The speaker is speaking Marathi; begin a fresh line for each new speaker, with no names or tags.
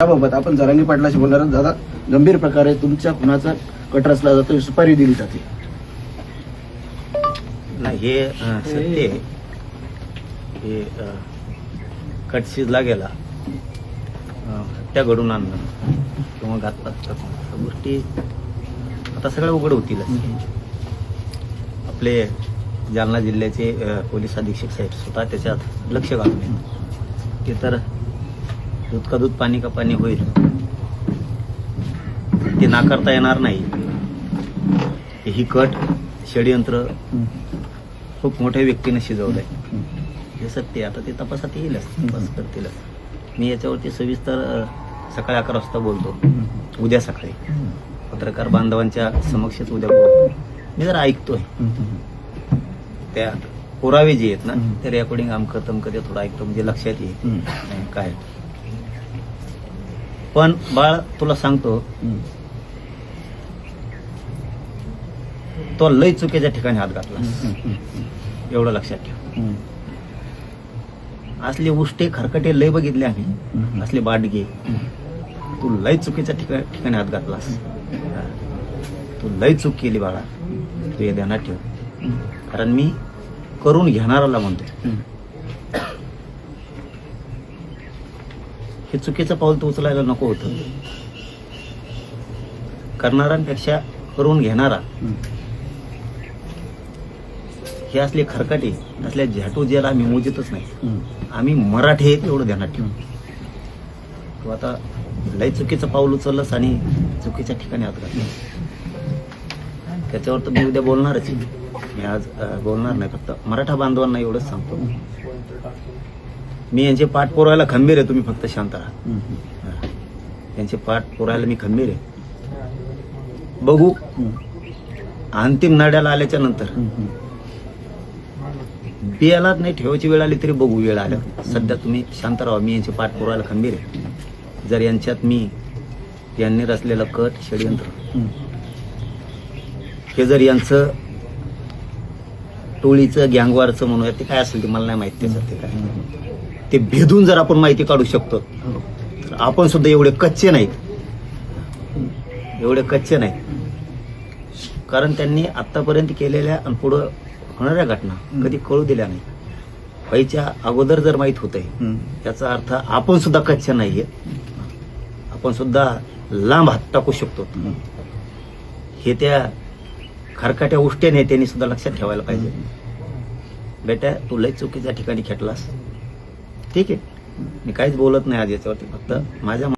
त्याबाबत आपण जरांगी पाटलाशी बोलणार आहोत. दादा गंभीर प्रकारे तुमच्या खुनाचा कट रचला जातो सुपारी दिली जाते.
नाही हे सत्य हे कट शिजला गेला. हत्या घडून आणणं किंवा घातला गोष्टी आता सगळ्या उघड होतील. आपले जालना जिल्ह्याचे पोलीस अधीक्षक साहेब स्वतः त्याच्यात लक्ष घालून ते तर दूध का दूध पाणी का पाणी होईल. ते नाकारता येणार नाही. ही कट षडयंत्र खूप मोठ्या व्यक्तीने शिजवलंय. हे सत्य. आता ते तपासात येईलच. तपास करतीलच. मी याच्यावरती सविस्तर सकाळी अकरा वाजता बोलतो. उद्या सकाळी. पत्रकार बांधवांच्या समक्षच उद्या बोलतो. मी जरा ऐकतोय. त्या पुरावे जे आहेत ना ते रेकॉर्डिंग आमकं तमकं ते थोडं ऐकतो. म्हणजे लक्षात येईल. काय? पण बाळ तुला सांगतो तो लय चुकीच्या ठिकाणी हात घातला. एवढं लक्षात ठेव. असले उष्टे खरकटे लय बघितले आम्ही. असले बाडगे. तू लय चुकीच्या ठिका- ठिकाणी हात घातलास. तू लय चूक केली बाळा. तू हे ध्यानात ठेव. कारण मी करून घेणाराला म्हणतोय. हे चुकीचं पाऊल तू उचलायला नको होतं. करणाऱ्यांपेक्षा करून घेणारा. हे असले खरकाटे असल्या झॅटू जेला आम्ही मोजितच नाही. आम्ही मराठी आहेत एवढं ध्यानात ठेवू. तू आता लय चुकीचं पाऊल उचललंस आणि चुकीच्या ठिकाणी हात घातला त्याच्यावर तर मी उद्या बोलणारच. मी आज बोलणार नाही फक्त मराठा बांधवांना एवढंच सांगतो. मी यांचे पाठ पुरवायला खंबीर आहे तुम्ही फक्त शांत राहा. हा. यांचे पाठ पुरायला मी खंबीर आहे. बघू. अंतिम नाड्याला आल्याच्यानंतर. बियाला नाही ठेवायची वेळ आली तरी बघू वेळ आल्या सध्या तुम्ही शांत राहा. मी यांचे पाठ पुरवायला खंबीर आहे. जर यांच्यात मी यांनी रचलेलं कट षडयंत्र. हे जर यांचं टोळीचं गँगवारचं म्हणूया ते काय असेल ते मला नाही माहिती त्याचं ते काय. ते भेदून जर आपण माहिती काढू शकतो तर आपण सुद्धा एवढे कच्चे नाहीत. एवढे कच्चे नाहीत. कारण त्यांनी आतापर्यंत केलेल्या आणि पुढं होणाऱ्या घटना कधी कळू दिल्या नाही. व्हायच्या अगोदर जर माहीत होत आहे याचा अर्थ आपण सुद्धा कच्चे नाहीये. आपण सुद्धा लांब हात टाकू शकतो. हे त्या खरकाट्या उष्ट्या नेत्यांनी सुद्धा लक्षात ठेवायला पाहिजे. बेटा तू लय चुकीच्या ठिकाणी खेटलास. ठीक आहे. मी काहीच बोलत नाही आज याच्यावरती. फक्त माझ्या